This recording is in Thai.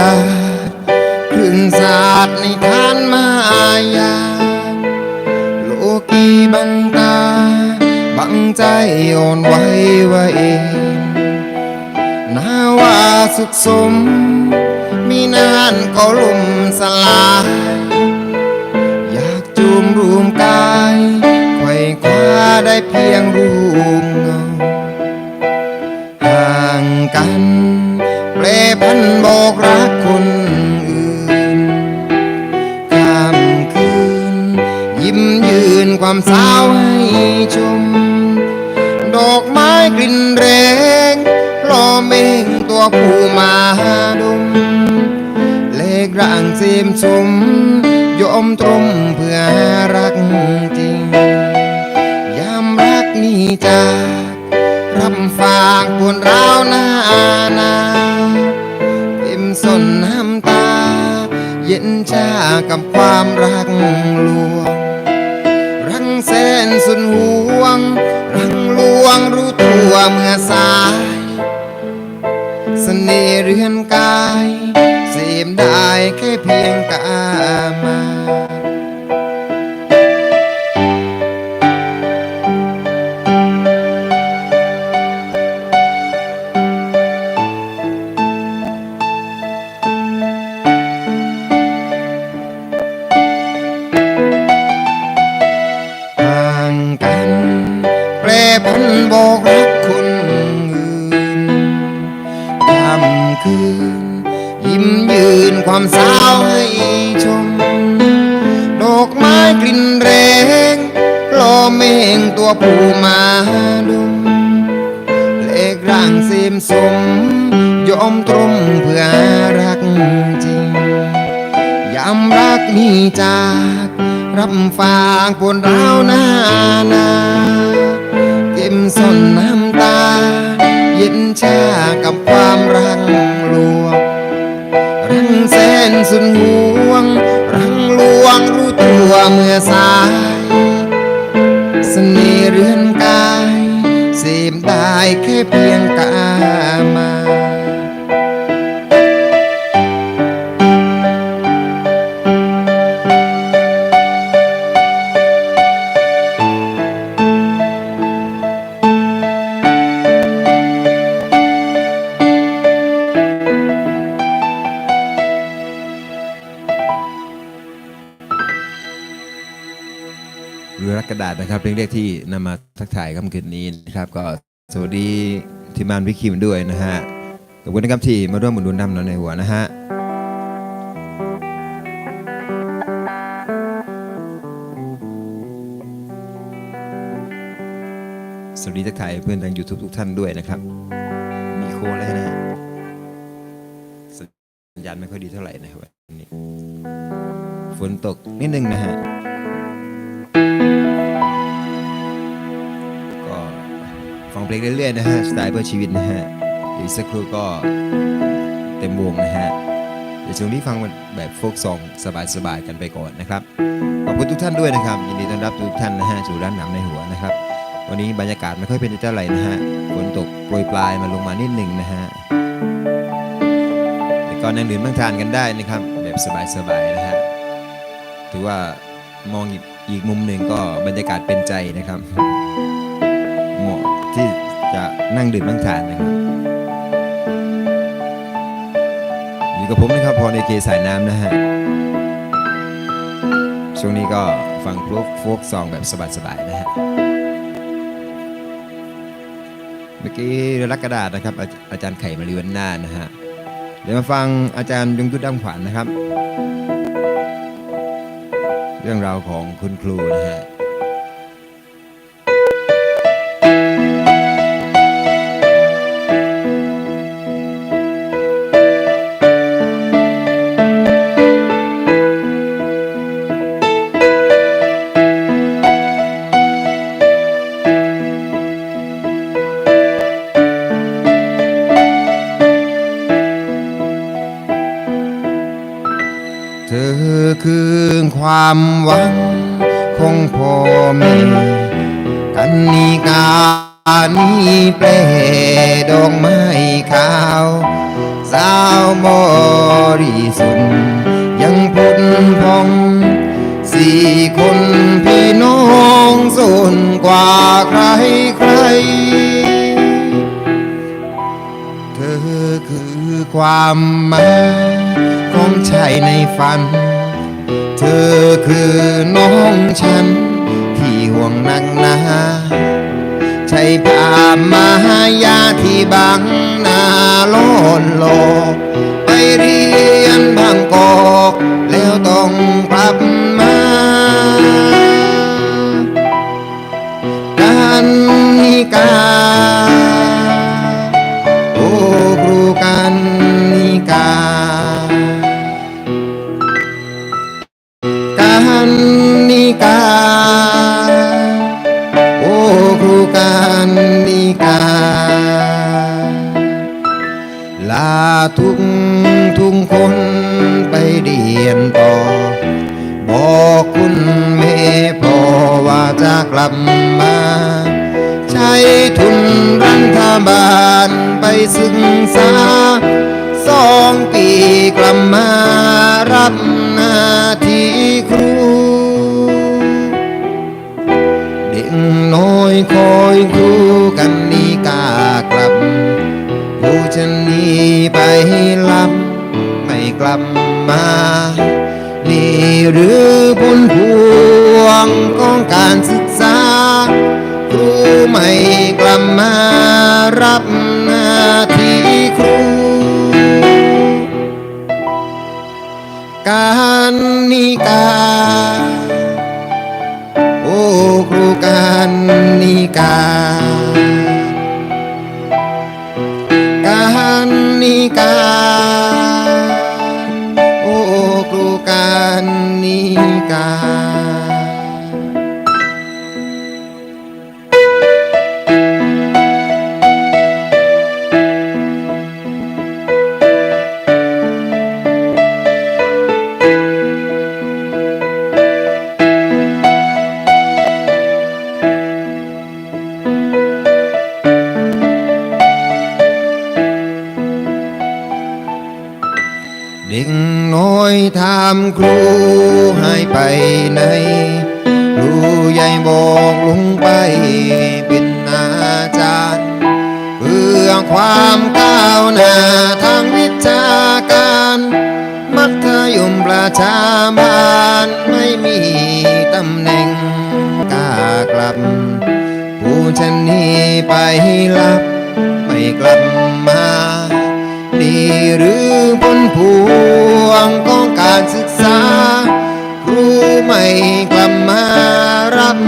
ดาษครึ่งศาสตร์ในทานมายา โลกีบังตา บังใจอ่อนไหวว่าเองนาว่าสุขสม มีนานก็ล่มสลา ความสาวให้ชม ดอกไม้กลิ่นแรงรอเมงตัวผู้มาดมเลขร่างเสียมสมยอมตรมเพื่อรักจริง ยามรักนี้จากรับฝากปวดร้าวหน้านาเต็มสนน้ำตา เย็นชากับความรักลวง สุนห่วง รังลวงรู้ตัวเมื่อสายเสน่ห์เรือนกาย เสมได้แค่เพียงกามา แปรพันบอกรักคนอื่นค่ำคืน ยิ้มยืนความสาวให้ชม ดอกไม้กลิ่นแรงรอเมงตัวผู้มาดุมเลขร่างเสมสม ยอมตรมเพื่อรักจริงยามรักนี้จาก รับฝากปวดร้าวหน้านา สายเสน่ห์เรือนกายเสพได้แค่เพียงาษนะครับเพลงแรกที่นำมาทักทายค่ำคืนนี้นะครับ ก็สวัสดีทีมงานวิคิมด้วยนะฮะขอบคุณนะครับที่มาร่วมหมุนดุนนำเราในหัวนะฮะสวัสดีทักทายเพื่อนทาง YouTube ทุกท่านด้วยนะครับ มีโค้ดแล้วนะฮะสัญญาณไม่ค่อยดีเท่าไหร่นะครับวันนี้ฝนตกนิดนึงนะฮะ ฟังเพลงเรื่อยๆนะฮะสไตล์เพื่อชีวิตนะฮะอีกสักครู่ก็เต็มวงนะฮะเดี๋ยวช่วงนี้ฟังแบบโฟกซองสบายๆกันไปก่อนนะครับขอบคุณทุกท่านด้วยนะครับ ยินดีต้อนรับทุกท่านนะฮะสู่ร้านหนำในหัวนะครับ วันนี้บรรยากาศไม่ค่อยเป็นเท่าไหร่นะฮะฝนตกโปรยปลายมาลงมานิดหนึ่งนะฮะแต่ก็นั่งดื่มนั่งทานกันได้นะครับ แบบสบายๆนะฮะถือว่ามองอีกอีกมุมหนึ่งก็บรรยากาศเป็นใจนะครับเหมาะ ที่จะนั่งดื่มนั่งทานนะครับอยู่กับผมนะครับพรในเกสายน้ำนะฮะช่วงนี้ก็ฟังพวกโฟกซองแบบสบายๆนะฮะเมื่อกี้รักกระดาษนะครับอาอาจารย์ไข่มารีวันหน้านะฮะเดี๋ยวมาฟังอาจารย์ยงยุทธดั้งขวัญนะครับ เรื่องราวของคุณครูนะฮะ เธอคือความหวังของพ่อแม่กันนิกานี้เปลดอกไม้ขาว สาวบริสุทธิ์ยังพุทธพองสี่คนพี่น้องส่วนกว่าใครใคร เธอคือความหมาย องชายในฝัน เธอคือน้องฉัน ที่ห่วงนักหนาใช่ภาพมายาที่บังนาโลนโลกไปเรียนบางกอก แล้วต้อง นนิกา โอ้ครูกันนิกา ลาทุกทุกคนไปเรียนต่อ บอกคุณแม่พ่อว่าจะกลับมา ใช้ทุนรัฐบาลไปศึกษาสองปีกลับมารับหน้าที่ครู คอยครูกันนี่กากลับผู้ชนนี้ไปลับ ไม่กลับมา นี่หรือผลพวงของการศึกษาครูไม่กลับมารับหน้าที่ครูการนิกา รูการนิกา การนิกา โอ้ครูการนิกา อยถามครูให้ไปไหนครูใหญ่บอกลุงไปเป็นอาจารย์ เพื่อความก้าวหน้าทางวิชาการ มัธยมประชาบาลไม่มีตำแหน่งกล้ากลับ ผู้ชนนี้ไปลับไม่กลับมา หรือผลพวงของการศึกษา ครูไม่กลับมารับ